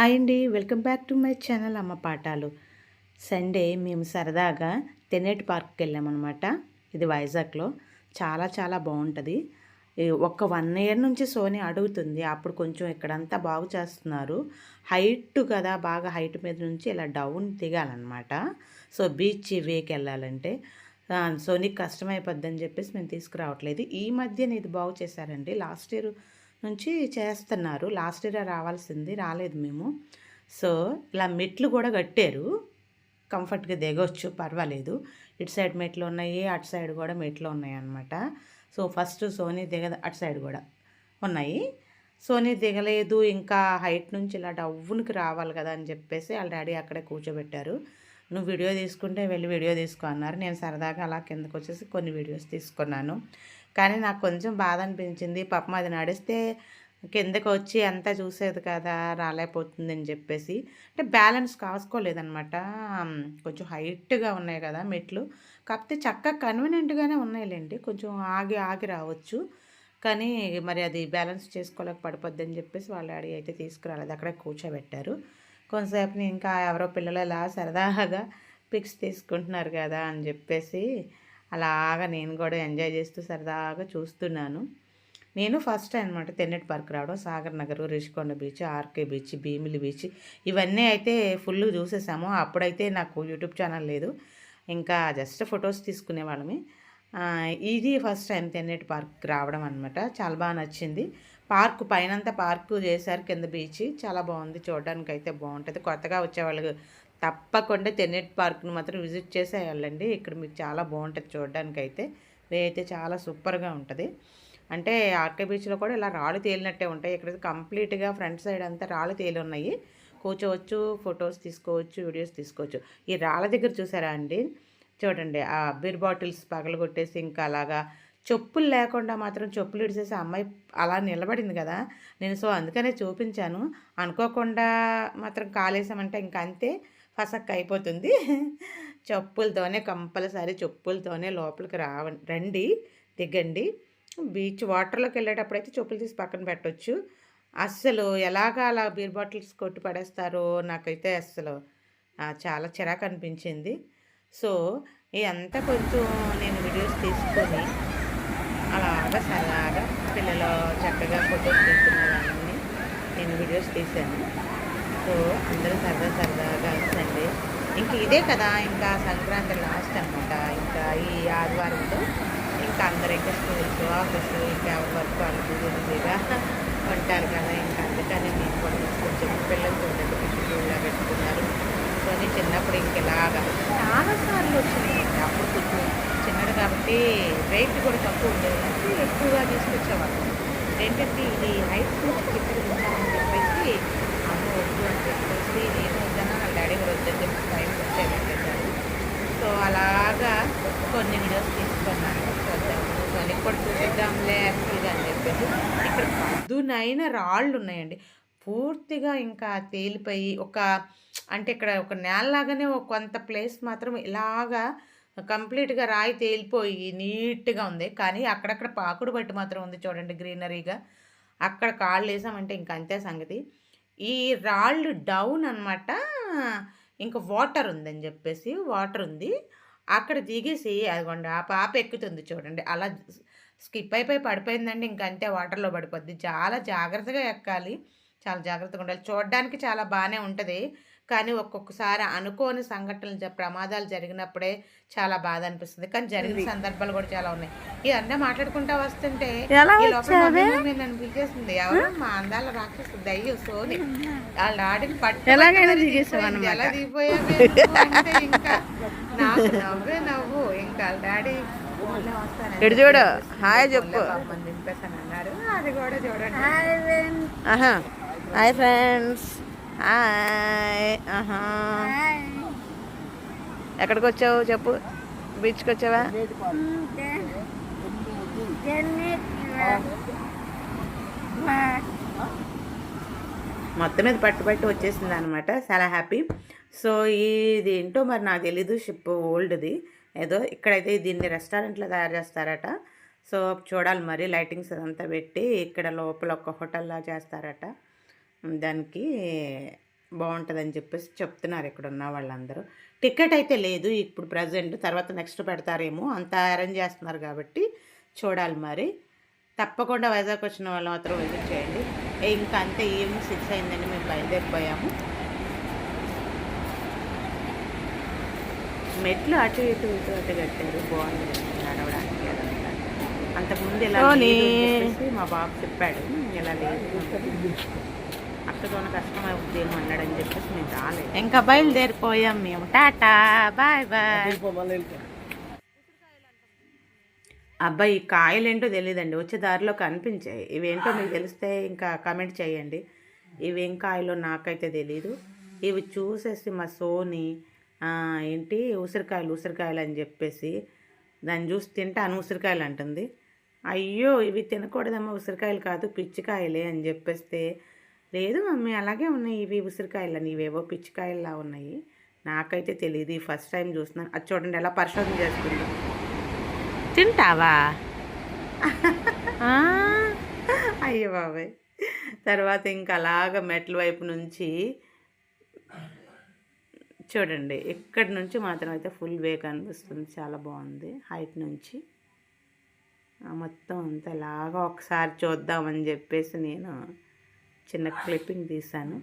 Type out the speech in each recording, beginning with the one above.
Hi అండి welcome back to my channel అమ్మ పాఠాలు. సండే మేము సరదాగా తెనేటి పార్క్కి వెళ్ళామన్నమాట. ఇది వైజాగ్లో. చాలా చాలా బాగుంటుంది. ఒక వన్ ఇయర్ నుంచి సోనీ అడుగుతుంది అప్పుడు కొంచెం ఇక్కడంతా బాగు చేస్తున్నారు. హైట్ కదా బాగా హైట్ మీద నుంచి ఇలా డౌన్ దిగాలన్నమాట. సో బీచ్ వేకి వెళ్ళాలంటే ఆ, సోనీకి కష్టమైపోద్ది అని చెప్పేసి మేము తీసుకురావట్లేదు. ఈ మధ్యన ఇది బాగు చేశారండి. లాస్ట్ ఇయర్ నుంచి చేస్తున్నారు. లాస్ట్ ఇయర్ రావాల్సింది రాలేదు మేము. సో ఇలా మెట్లు కూడా కట్టారు. కంఫర్ట్గా దిగొచ్చు పర్వాలేదు. ఇటు సైడ్ మెట్లు ఉన్నాయి అటు సైడ్ కూడా మెట్లు ఉన్నాయి అన్నమాట. సో ఫస్ట్ సోనీ దిగ అటు సైడ్ కూడా ఉన్నాయి. సోనీ దిగలేదు ఇంకా హైట్ నుంచి ఇలా డవ్వునికి రావాలి కదా అని చెప్పేసి వాళ్ళ డాడీ అక్కడే కూర్చోబెట్టారు. నువ్వు వీడియో తీసుకుంటే వెళ్ళి వీడియో తీసుకో అన్నారు. నేను సరదాగా అలా కిందకు వచ్చేసి కొన్ని వీడియోస్ తీసుకున్నాను. కానీ నాకు కొంచెం బాధ అనిపించింది పాపం అది నడిస్తే కిందకు వచ్చి అంతా చూసేది కదా రాలేకపోతుంది అని చెప్పేసి. అంటే బ్యాలెన్స్ కాసుకోలేదనమాట కొంచెం హైట్గా ఉన్నాయి కదా మెట్లు. కాకపోతే చక్కగా కన్వీనియంట్గానే ఉన్నాయిలేండి. కొంచెం ఆగి ఆగి రావచ్చు. కానీ మరి అది బ్యాలెన్స్ చేసుకోలేక పడిపోద్ది అని చెప్పేసి వాళ్ళ డాడీ అయితే తీసుకురాలేదు. అక్కడే కూర్చోబెట్టారు. కొంతసేపు ఇంకా ఎవరో పిల్లలు ఇలా సరదాగా పిక్స్ తీసుకుంటున్నారు కదా అని చెప్పేసి అలాగా నేను కూడా ఎంజాయ్ చేస్తూ సరదాగా చూస్తున్నాను. నేను ఫస్ట్ టైం అనమాట తెన్నెట్ పార్క్ రావడం Sagar Nagar Rushikonda beach RK beach Bheemili beach ఇవన్నీ అయితే ఫుల్ చూసేసాము. అప్పుడైతే నాకు యూట్యూబ్ ఛానల్ లేదు. ఇంకా జస్ట్ ఫొటోస్ తీసుకునే వాళ్ళమి ఇది ఫస్ట్ టైం తెన్నెట్ పార్క్ రావడం అనమాట చాలా బాగా నచ్చింది. పార్క్ పైనంతా పార్కు చేశారు కింద బీచ్. చాలా బాగుంది. చూడడానికి అయితే బాగుంటుంది. కొత్తగా వచ్చేవాళ్ళు తప్పకుండా తెన్నెట్ పార్క్ను మాత్రం విజిట్ చేసే వెళ్ళండి ఇక్కడ మీకు చాలా బాగుంటుంది చూడడానికి అయితే వే అయితే చాలా సూపర్గా ఉంటుంది. అంటే ఆర్కే బీచ్లో కూడా ఇలా రాళ్ళు తేలినట్టే ఉంటాయి. ఇక్కడ కంప్లీట్గా ఫ్రంట్ సైడ్ అంతా రాళ్ళు తేలి ఉన్నాయి. కూర్చోవచ్చు ఫొటోస్ తీసుకోవచ్చు వీడియోస్ తీసుకోవచ్చు. ఈ రాళ్ళ దగ్గర చూసారా అండి? చూడండి ఆ బీర్ బాటిల్స్ పగలగొట్టేసి ఇంకా అలాగా చెప్పులు లేకుండా మాత్రం చెప్పులు ఇడిచేసి అమ్మాయి అలా నిలబడింది కదా. నేను సో అందుకనే చూపించాను. అనుకోకుండా మాత్రం కాలేసామంటే ఇంకా అంతే. పసక్ అయిపోతుంది చెప్పులతోనే కంపల్సరీ చెప్పులతోనే లోపలికి రావ రండి దిగండి. బీచ్ వాటర్లోకి వెళ్ళేటప్పుడు అయితే చెప్పులు తీసి పక్కన పెట్టవచ్చు అస్సలు ఎలాగ అలా బీర్ బాటిల్స్ కొట్టి పడేస్తారో నాకైతే అస్సలు చాలా చిరాకు అనిపించింది. సో ఇదంతా కొంచెం నేను వీడియోస్ తీసుకొని అలాగా సరదాగా పిల్లలు చక్కగా ఫొటోస్ తీసుకునేదాన్ని నేను వీడియోస్ తీశాను. సో అందరూ సరదా సరదాగా సండే ఇంక ఇదే కదా ఇంకా సంక్రాంతి లాస్ట్ అనమాట ఇంకా ఈ ఆదివారంతో ఇంకా అందరూ ఇంకా స్కూల్స్ ఆఫీస్ ఇంకా వర్క్ వాళ్ళు బిజీగా ఉంటారు కదా. ఇంకా అందుకని నేను కూడా కొంచెం పిల్లలు చూడండి పిల్లలు పెట్టుకున్నారు. సో నేను చిన్నప్పుడు ఇంక చాలాసార్లు చాలా సార్లు అప్పుడు కొంచెం చిన్నది కాబట్టి రేట్ కూడా తక్కువ ఉండేది. కాబట్టి ఎక్కువగా తీసుకొచ్చేవాళ్ళు. ఏంటంటే ఇది హైట్ నుంచి ఇక్కడ ఉంచాలని చెప్పేసి అమ్మ వద్దు అని చెప్పేసి నేను వద్దన వాళ్ళ డాడీ కూడా వద్దని చెప్పి టైం వచ్చేటట్టారు సో అలాగా కొన్ని వీడియోస్ తీసుకున్నాను. చూద్దాం కొన్ని కూడా యాక్చువల్గా అని చెప్పేసి ఇక్కడ పదునైన రాళ్ళు ఉన్నాయండి. పూర్తిగా ఇంకా తేలిపోయి ఒక అంటే ఇక్కడ ఒక నేలలాగానే ఒక కొంత ప్లేస్ మాత్రం ఇలాగా కంప్లీట్గా రాయి తేలిపోయి నీట్గా ఉంది. కానీ అక్కడక్కడ పాకుడు బట్టి మాత్రం ఉంది చూడండి గ్రీనరీగా అక్కడ కాళ్ళు వేసామంటే ఇంక అంతే సంగతి. ఈ రాళ్ళు డౌన్ అనమాట ఇంకా వాటర్ ఉందని చెప్పేసి వాటర్ ఉంది. అక్కడ దిగేసి అదిగోండి ఆ పాప ఎక్కుతుంది చూడండి. అలా స్కిప్ అయిపోయి పడిపోయిందండి. ఇంకంతే వాటర్లో పడిపోద్ది. చాలా జాగ్రత్తగా ఎక్కాలి. చాలా జాగ్రత్తగా ఉండాలి. చూడడానికి చాలా బాగానే ఉంటుంది. కానీ ఒక్కొక్కసారి అనుకోని సంఘటనలు ప్రమాదాలు జరిగినప్పుడే చాలా బాధ అనిపిస్తుంది. కానీ జరిగిన సందర్భాలు కూడా చాలా ఉన్నాయి. ఇవన్నీ మాట్లాడుకుంటా వస్తుంటే పిలిచేస్తుంది ఎవరు మా అందాల రాక్షసు దయ్యం సోని. వాళ్ళ ఆడిని పట్టు ఎలాగైనా. ఎలా దిగిపోయావే ఇంకా నాకు నవ్వే నవ్వు. ఇంకా డాడీ ఇటు చూడు. హాయ్ చెప్పు. అది కూడా చూడండి. Hi friends. హాయ్ ఆహా ఎక్కడికి వచ్చావు చెప్పు. బీచ్కి వచ్చావా మొత్తం మీద పట్టు పట్టు వచ్చేసింది అనమాట చాలా హ్యాపీ. సో ఇది ఏంటో మరి నాకు తెలీదు. షిప్ ఓల్డ్ది. ఏదో ఇక్కడైతే దీన్ని రెస్టారెంట్లో తయారు చేస్తారట. సో చూడాలి మరి లైటింగ్స్ అదంతా పెట్టి ఇక్కడ లోపల ఒక హోటల్లా చేస్తారట. దానికి బాగుంటుందని చెప్పేసి చెప్తున్నారు ఇక్కడ ఉన్న వాళ్ళందరూ. టికెట్ అయితే లేదు ఇప్పుడు ప్రజెంట్ తర్వాత నెక్స్ట్ పెడతారేమో అంత అరేంజ్ చేస్తున్నారు కాబట్టి చూడాలి మరి. తప్పకుండా వైజాగ్ వచ్చిన వాళ్ళు మాత్రం విజిట్ చేయండి. ఏ ఇంకా అంతే ఈవినింగ్ సిక్స్ అయిందండి మేము బయలుదేరిపోయాము. మెట్లు అటు ఇటు ఇటు అటు కట్టారు బాగుంది నడవడానికి అదంతా. అంతకుముందు ఇలా మా బాబు చెప్పాడు ఇలా లేదు అక్కడోన కష్టం అవుతుందేమో అన్నాడని చెప్పేసి మేము రాలేదు. ఇంకా బయలుదేరిపోయాం మేము. Tata bye bye. అబ్బాయి ఈ కాయలు ఏంటో తెలియదండి వచ్చే దారిలో కనిపించాయి. ఇవేంటో మీకు తెలిస్తే ఇంకా కమెంట్ చేయండి. ఇవేం కాయలో నాకైతే తెలీదు. ఇవి చూసేసి మా సోని ఆ, ఏంటి ఉసిరికాయలు ఉసిరికాయలు అని చెప్పేసి దాన్ని చూసి తింటాను ఉసిరికాయలు అంటుంది. అయ్యో ఇవి తినకూడదమ్మా ఉసిరికాయలు కాదు పిచ్చికాయలే అని చెప్పేస్తే లేదు మమ్మీ అలాగే ఉన్నాయి ఇవి ఉసిరికాయలు. అని ఇవేవో పిచ్చికాయల్లా ఉన్నాయి. నాకైతే తెలియదు ఫస్ట్ టైం చూస్తున్నాను. అది చూడండి ఎలా పరిశోధన చేస్తుంది. తింటావా? అయ్యో బాబాయ్. తర్వాత ఇంకా అలాగ మెట్ల వైపు నుంచి చూడండి ఇక్కడి నుంచి మాత్రం అయితే ఫుల్ వే కనిపిస్తుంది. చాలా బాగుంది. హైట్ నుంచి. మొత్తం అంతా ఇలాగా ఒకసారి చూద్దామని చెప్పేసి నేను చిన్న క్లిప్పింగ్ తీశాను.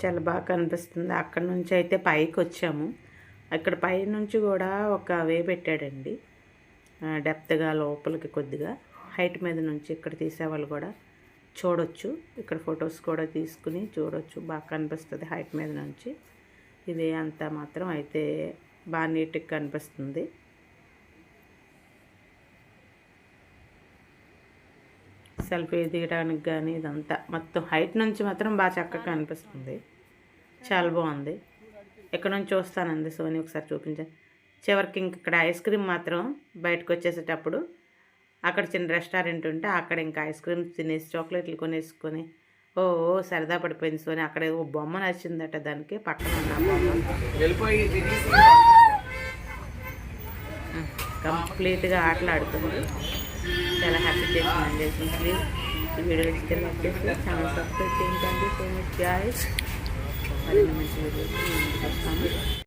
చాలా బాగా కనిపిస్తుంది. అక్కడ నుంచి అయితే పైకి వచ్చాము. అక్కడ పై నుంచి కూడా ఒక వే పెట్టాడండి. డెప్త్గా లోపలికి కొద్దిగా. హైట్ మీద నుంచి ఇక్కడ తీసేవాళ్ళు కూడా. చూడొచ్చు. ఇక్కడ ఫొటోస్ కూడా తీసుకుని చూడొచ్చు. బాగా కనిపిస్తుంది హైట్ మీద నుంచి. ఇది అంతా మాత్రం అయితే బాగా నీట్గా కనిపిస్తుంది. సెల్ఫీ దిగడానికి కానీ ఇదంతా మొత్తం హైట్ నుంచి మాత్రం బాగా చక్కగా కనిపిస్తుంది. చాలా బాగుంది. ఇక్కడ నుంచి చూస్తానండి సోని? ఒకసారి చూపించాను చివరికి ఇంక ఇక్కడ ఐస్ క్రీమ్ మాత్రం బయటకు వచ్చేసేటప్పుడు అక్కడ చిన్న రెస్టారెంట్ ఉంటే అక్కడ ఇంకా ఐస్ క్రీమ్ తినేసి చాక్లెట్లు కొనేసుకొని ఓ సరదా పడిపోయింది సోని. అక్కడ ఓ బొమ్మ నచ్చిందట దానికి పక్కన కంప్లీట్గా ఆటలాడుతుంది చాలా హ్యాపీ చేసింది చేసింది ప్లీజ్. ఈ వీడియో ఇస్తే లైక్ చేసి ఛానల్ సబ్స్క్రైబ్ చేయండి. So much guys. మరిన్ని మంచి వీడియోస్